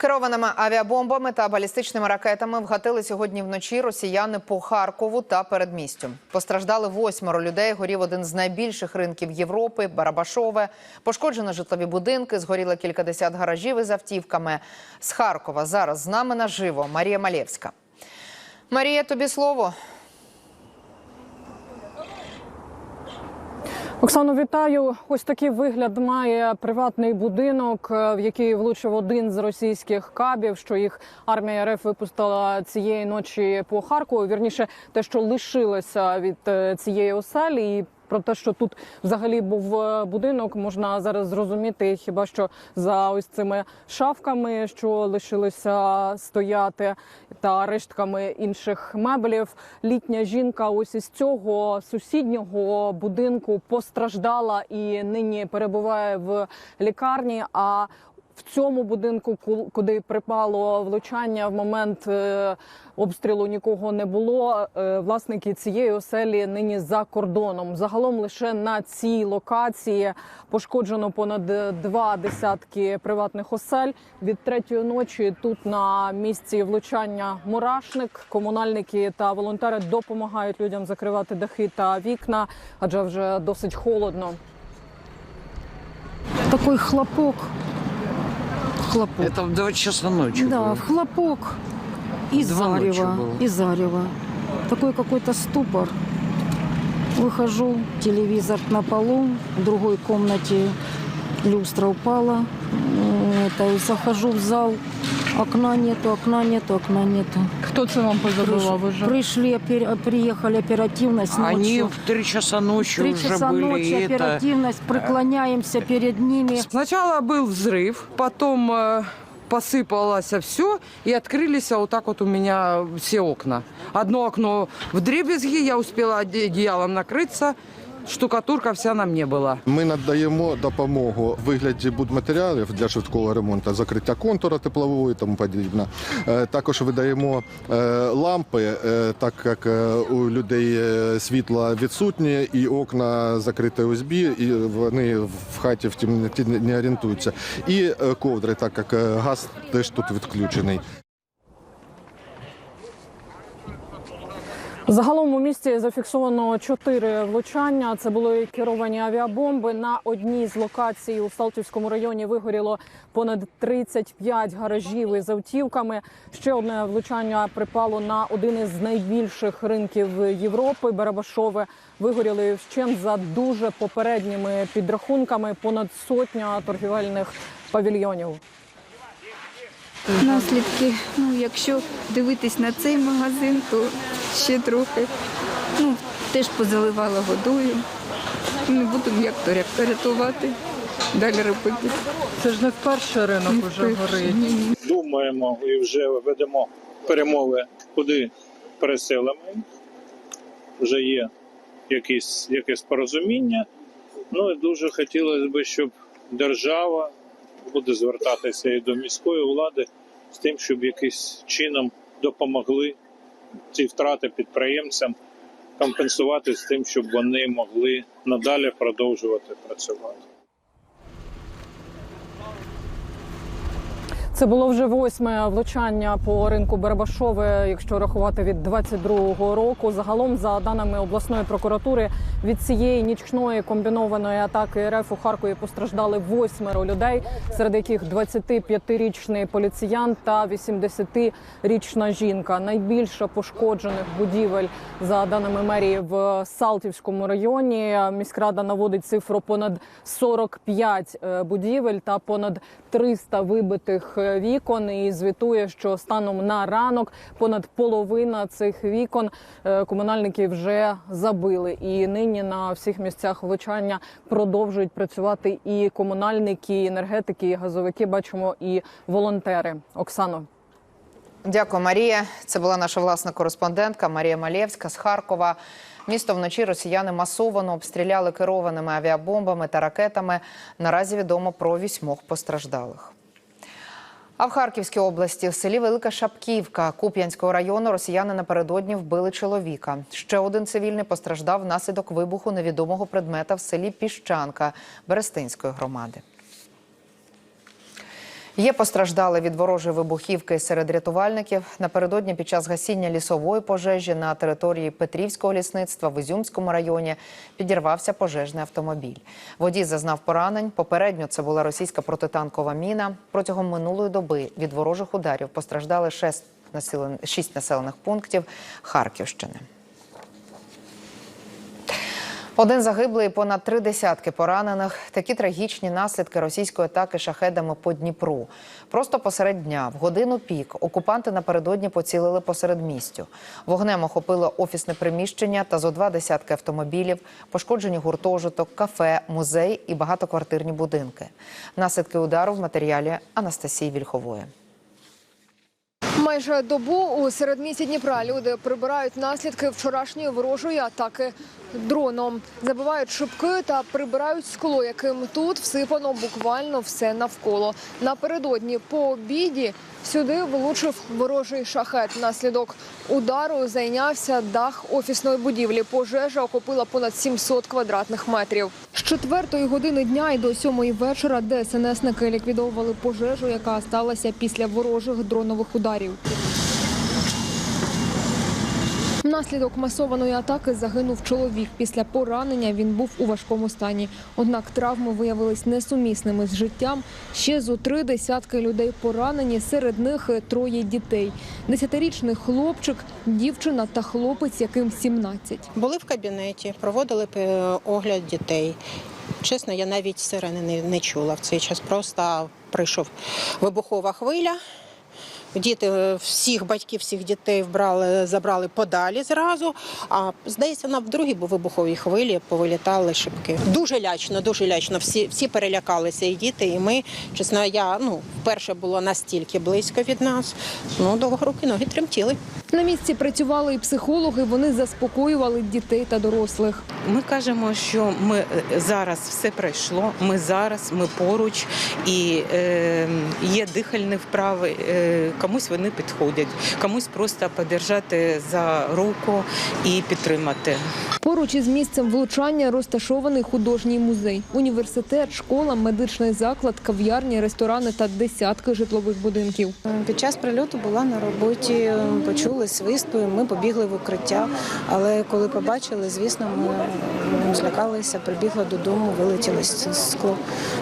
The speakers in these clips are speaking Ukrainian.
Керованими авіабомбами та балістичними ракетами вгатили сьогодні вночі росіяни по Харкову та передмістю. Постраждали восьмеро людей. Горів один з найбільших ринків Європи Барабашове. Пошкоджено житлові будинки, згоріло кількадесят гаражів із автівками. З Харкова зараз з нами наживо Марія Малєвська. Марія, тобі слово. Оксано, вітаю. Ось такий вигляд має приватний будинок, е, в який влучив один з російських кабів. Що їх армія РФ випустила цієї ночі по Харкову. Вірніше, те, що лишилося від е, цієї оселі, і про те, що тут взагалі був е, будинок, можна зараз зрозуміти хіба що за ось цими шафками, що лишилися стояти, та рештками інших меблів. Літня жінка ось із цього сусіднього будинку постраждала і нині перебуває в лікарні. А в цьому будинку, ку- куди припало влучання, в момент е, обстрілу нікого не було. Е, Власники цієї оселі нині за кордоном. Загалом лише на цій локації пошкоджено понад е, два десятки приватних осель. Від третьої ночі тут на місці влучання мурашник. Комунальники та волонтери допомагають людям закривати дахи та вікна, адже вже досить холодно. Такой хлопок Хлопок. Это в 2 часа ночи да, было. в хлопок и Два ночи зарево. было. И зарево. Такой какой-то ступор. Выхожу, телевизор на полу, в другой комнате люстра упала. М, Это, и захожу в зал, окна нету, окна нету, окна нету. Хто це вам позабивав Приш- Пришли, опер- приехали оперативность Они ночью. в 3 часа ночи Три уже часа были. ночи и это... оперативность, преклоняемся перед ними. Сначала был взрыв, потом э, посыпалось все, и открылись вот так вот у меня все окна. Одно окно в дребезги, я успела оде- одеялом накрыться, штукатурка вся на мне была. Ми надаємо допомогу в вигляді будматеріалів для швидкого ремонту, закриття контура теплового і тому подібне. Е, Також видаємо е, лампи, е, так як у людей світло відсутнє і окна закриті УСБ, і вони в хаті в темноті не орієнтуються. І ковдри, так як газ теж тут відключений. Загалом у місті зафіксовано чотири влучання. Це були керовані авіабомби. На одній з локацій у Салтівському районі вигоріло понад 35 гаражів із автівками. Ще одне влучання припало на один із найбільших ринків Європи. Барабашове вигоріли вщент за дуже попередніми підрахунками. Понад сотня торгівельних павільйонів. Наслідки, ну якщо дивитись на цей магазин, то ще трохи. Ну, теж позаливала водою. Не будемо як то ря- рятувати, далі робити. Це ж не вперше ринок уже горить. Ні, ні. думаємо і вже ведемо перемови, куди переселимо. Вже є якісь, якесь порозуміння. Ну і дуже хотілося б, щоб держава буде звертатися і до міської влади з тим, щоб якимось чином допомогли ці втрати підприємцям компенсувати з тим, щоб вони могли надалі продовжувати працювати. Це було вже восьме влучання по ринку Бербашове, якщо рахувати від 22-го року. Загалом, за даними обласної прокуратури, від цієї нічної комбінованої атаки РФ у Харкові постраждали восьмеро людей, серед яких 25-річний поліціян та 80-річна жінка. Найбільше пошкоджених будівель за даними мерії в Салтівському районі. Міськрада наводить цифру понад 45 е, будівель та понад 300 вибитих е, вікон. І звітує, що станом на ранок понад половина цих вікон е, комунальники вже забили. І нині на всіх місцях влучання продовжують працювати і комунальники, і енергетики, і газовики. Бачимо і волонтери. Оксано. Дякую, Марія. Це була наша власна кореспондентка Марія Малєвська з Харкова. Місто вночі росіяни масово обстріляли керованими авіабомбами та ракетами. Наразі відомо про вісьмох постраждалих. А в Харківській області в селі Велика Шапківка Куп'янського району росіяни напередодні вбили чоловіка. Ще один цивільний постраждав внаслідок вибуху невідомого предмета в селі Піщанка Берестинської громади. Є постраждали від ворожої вибухівки серед рятувальників. Напередодні під час гасіння лісової пожежі на території Петрівського лісництва в Ізюмському районі підірвався пожежний автомобіль. Водій зазнав поранень. Попередньо це була російська протитанкова міна. Протягом минулої доби від ворожих ударів постраждали шість населених пунктів Харківщини. Один загиблий, понад три десятки поранених. Такі трагічні наслідки російської атаки шахедами по Дніпру. Просто посеред дня, в годину пік, окупанти напередодні поцілили посеред містю. Вогнем охопило офісне приміщення та зо два десятки автомобілів, пошкоджені гуртожиток, кафе, музей і багатоквартирні будинки. Наслідки удару в матеріалі Анастасії Вільхової. Майже добу у середмісті Дніпра люди прибирають наслідки вчорашньої ворожої атаки дроном, забивають шибки та прибирають скло, яким тут всипано буквально все навколо. Напередодні по обіді сюди влучив ворожий шахет. Наслідок удару зайнявся дах офісної будівлі. Пожежа охопила понад 700 квадратних метрів. З четвертої години дня і до сьомої вечора ДСНСники ліквідовували пожежу, яка сталася після ворожих дронових ударів. Внаслідок масованої атаки загинув чоловік. Після поранення він був у важкому стані. Однак травми виявились несумісними з життям. Ще зо три десятки людей поранені. Серед них троє дітей: десятирічний хлопчик, дівчина та хлопець, яким 17. Були в кабінеті, проводили е, огляд дітей. Чесно, я навіть сирени не чула в цей час. Просто прийшов вибухова хвиля. Діти е, всіх батьків, всіх дітей вбрали, забрали подалі зразу. А здається, на в другій вибуховій хвилі повилітали шибки. Дуже лячно, дуже лячно. Всі, всі перелякалися, і діти, і ми. Чесно, я ну вперше було настільки близько від нас. Ну довго руки ноги тремтіли. На місці працювали і психологи. Вони заспокоювали дітей та дорослих. Ми кажемо, що ми е, зараз все пройшло. Ми зараз, ми поруч, і е, є дихальні вправи. Е, комусь вони підходять, комусь просто подержати за руку і підтримати. Поруч із місцем влучання розташований художній музей, університет, школа, медичний заклад, кав'ярні, ресторани та десятки житлових будинків. Під час прильоту була на роботі, почули свист, ми побігли в укриття. Але коли побачили, звісно, ми злякалися, прибігли додому, вилетіло скло.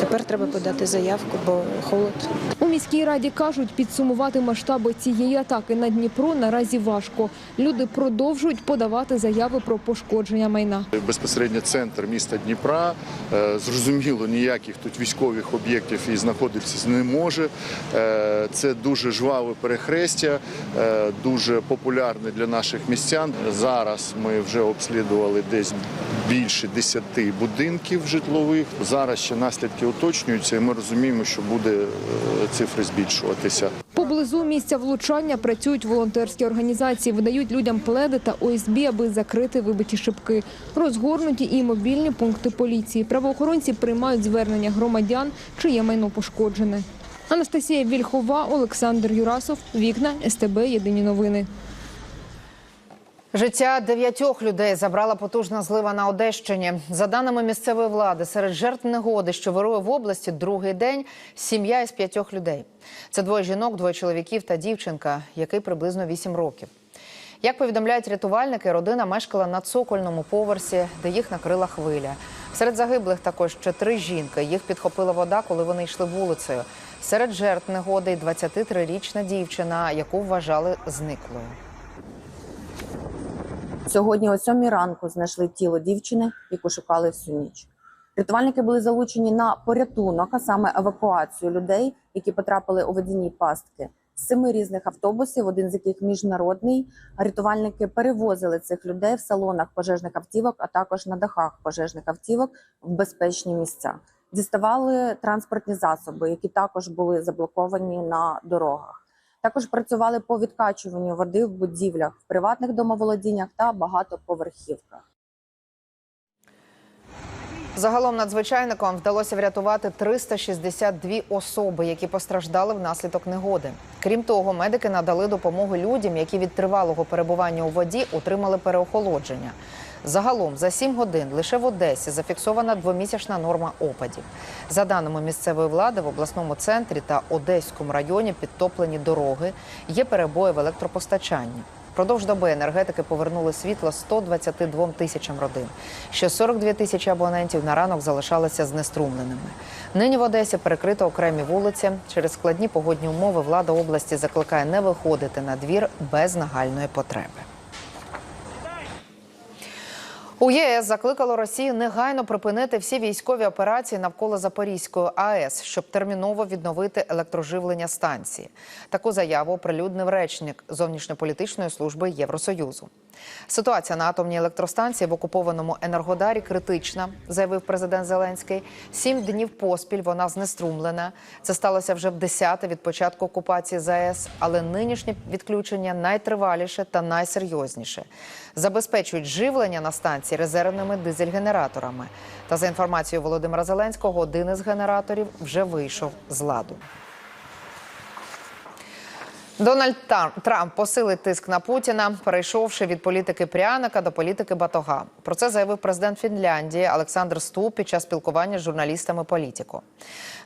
Тепер треба подати заявку, бо холод. У міській раді кажуть, підсумувати масштаби цієї атаки на Дніпро наразі важко. Люди продовжують подавати заяви про пошкодження майна. Безпосередньо центр міста Дніпра. Е, Зрозуміло, ніяких тут військових об'єктів і знаходитися не може. Е, Це дуже жваве перехрестя, е, дуже популярне для наших містян. Зараз ми вже обслідували десь більше 10 будинків житлових. Зараз ще наслідки уточнюються, і ми розуміємо, що буде е, цифри збільшуватися. Поблизу місця влучання працюють волонтерські організації, видають людям пледи та ОСБ, аби закрити вибиті шибки. Розгорнуті і мобільні пункти поліції. Правоохоронці приймають звернення громадян, чиє майно пошкоджене. Анастасія Вільхова, Олександр Юрасов, Вікна, СТБ, Єдині новини. Життя дев'ятьох людей забрала потужна злива на Одещині. За даними місцевої влади, серед жертв негоди, що вирує в області, другий день сім'я із п'ятьох людей. Це двоє жінок, двоє чоловіків та дівчинка, який приблизно 8 років. Як повідомляють рятувальники, родина мешкала на цокольному поверсі, де їх накрила хвиля. Серед загиблих також ще три жінки. Їх підхопила вода, коли вони йшли вулицею. Серед жертв негоди 23-річна дівчина, яку вважали зниклою. Сьогодні о сьомій ранку знайшли тіло дівчини, яку шукали всю ніч. Рятувальники були залучені на порятунок, а саме евакуацію людей, які потрапили у водяні пастки. З семи різних автобусів, один з яких міжнародний. Рятувальники перевозили цих людей в салонах пожежних автівок, а також на дахах пожежних автівок в безпечні місця. Діставали транспортні засоби, які також були заблоковані на дорогах. Також працювали по відкачуванню води в будівлях, в приватних домоволодіннях та багатоповерхівках. Загалом надзвичайникам вдалося врятувати 362 особи, які постраждали внаслідок негоди. Крім того, медики надали допомогу людям, які від тривалого перебування у воді отримали переохолодження. Загалом за 7 годин лише в Одесі зафіксована двомісячна норма опадів. За даними місцевої влади, в обласному центрі та Одеському районі підтоплені дороги, є перебої в електропостачанні. Продовж доби енергетики повернули світло 122 тисячам родин. Ще 42 тисячі абонентів на ранок залишалися знеструмленими. Нині в Одесі перекрито окремі вулиці. Через складні погодні умови влада області закликає не виходити на двір без нагальної потреби. У ЄС закликало Росію негайно припинити всі військові операції навколо Запорізької АЕС, щоб терміново відновити електроживлення станції. Таку заяву оприлюднив речник зовнішньополітичної служби Євросоюзу. Ситуація на атомній електростанції в окупованому Енергодарі критична, заявив президент Зеленський. Сім днів поспіль вона знеструмлена. Це сталося вже в десяте від початку окупації ЗАЕС, але нинішнє відключення найтриваліше та найсерйозніше. Забезпечують живлення на станції резервними дизель-генераторами. Та за інформацією Володимира Зеленського, один із генераторів вже вийшов з ладу. Дональд Трамп посилить тиск на Путіна, перейшовши від політики пряника до політики батога. Про це заявив президент Фінляндії Олександр Ступ під час спілкування з журналістами політико.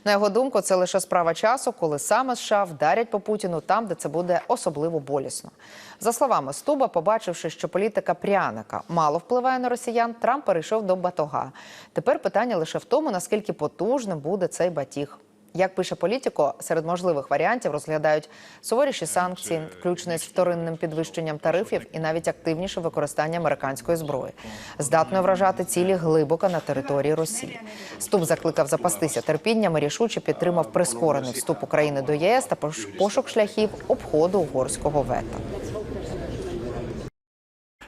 На його думку, це лише справа часу, коли саме США вдарять по Путіну там, де це буде особливо болісно. За словами Стуба, побачивши, що політика пряника мало впливає на росіян, Трамп перейшов до батога. Тепер питання лише в тому, наскільки потужним буде цей батіг. Як пише політико, серед можливих варіантів розглядають суворіші санкції, включно з вторинним підвищенням тарифів і навіть активніше використання американської зброї, здатної вражати цілі глибоко на території Росії. Ступ закликав запастися терпінням і рішуче підтримав прискорений вступ України до ЄС та пош- пошук шляхів обходу угорського вета.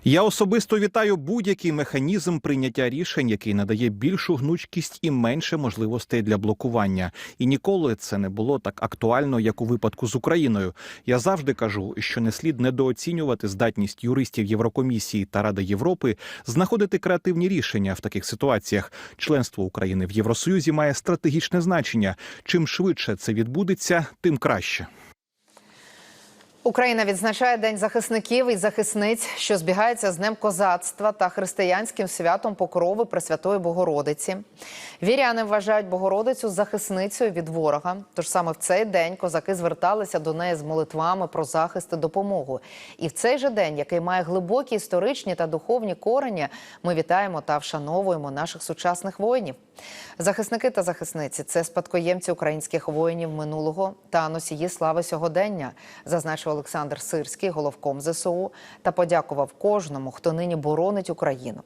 Я особисто вітаю будь-який механізм прийняття рішень, який надає більшу гнучкість і менше можливостей для блокування. І ніколи це не було так актуально, як у випадку з Україною. Я завжди кажу, що не слід недооцінювати здатність юристів Єврокомісії та Ради Європи знаходити креативні рішення в таких ситуаціях. Членство України в Євросоюзі має стратегічне значення. Чим швидше це відбудеться, тим краще. Україна відзначає День захисників і захисниць, що збігається з Днем козацтва та християнським святом Покрови Пресвятої Богородиці. Віряни вважають Богородицю захисницею від ворога. Тож саме в цей день козаки зверталися до неї з молитвами про захист і допомогу. І в цей же день, який має глибокі історичні та духовні корені, ми вітаємо та вшановуємо наших сучасних воїнів. Захисники та захисниці це спадкоємці українських воїнів минулого та носії слави сьогодення, зазначив Олександр Сирський, головком ЗСУ, та подякував кожному, хто нині боронить Україну.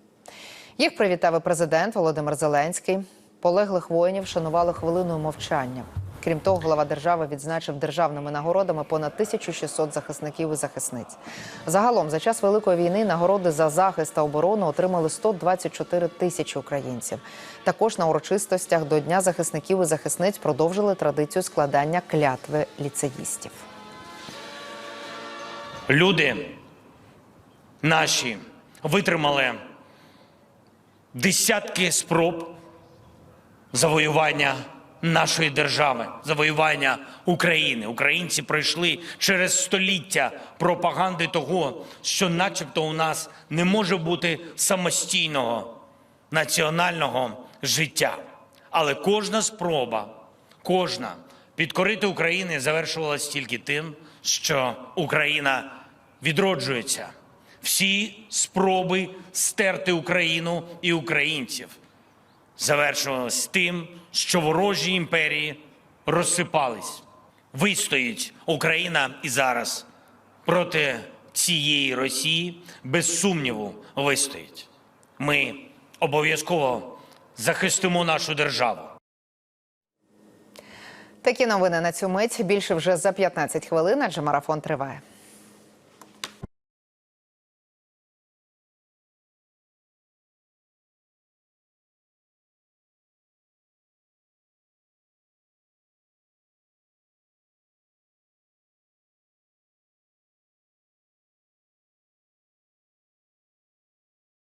Їх привітав і президент Володимир Зеленський. Полеглих воїнів шанували хвилиною мовчання. Крім того, глава держави відзначив державними нагородами понад 1600 захисників і захисниць. Загалом, за час великої війни, нагороди за захист та оборону отримали 124 тисячі українців. Також на урочистостях до Дня захисників і захисниць продовжили традицію складання клятви ліцеїстів. Люди наші витримали десятки спроб завоювання нашої держави, завоювання України. Українці пройшли через століття пропаганди того, що, начебто, у нас не може бути самостійного національного життя. Але кожна спроба, кожна підкорити України завершувалась тільки тим, що Україна відроджується. Всі спроби стерти Україну і українців завершувалось тим, що ворожі імперії розсипались. Вистоїть Україна і зараз проти цієї Росії без сумніву вистоїть. Ми обов'язково захистимо нашу державу. Такі новини на цю мить більше вже за 15 хвилин, адже марафон триває.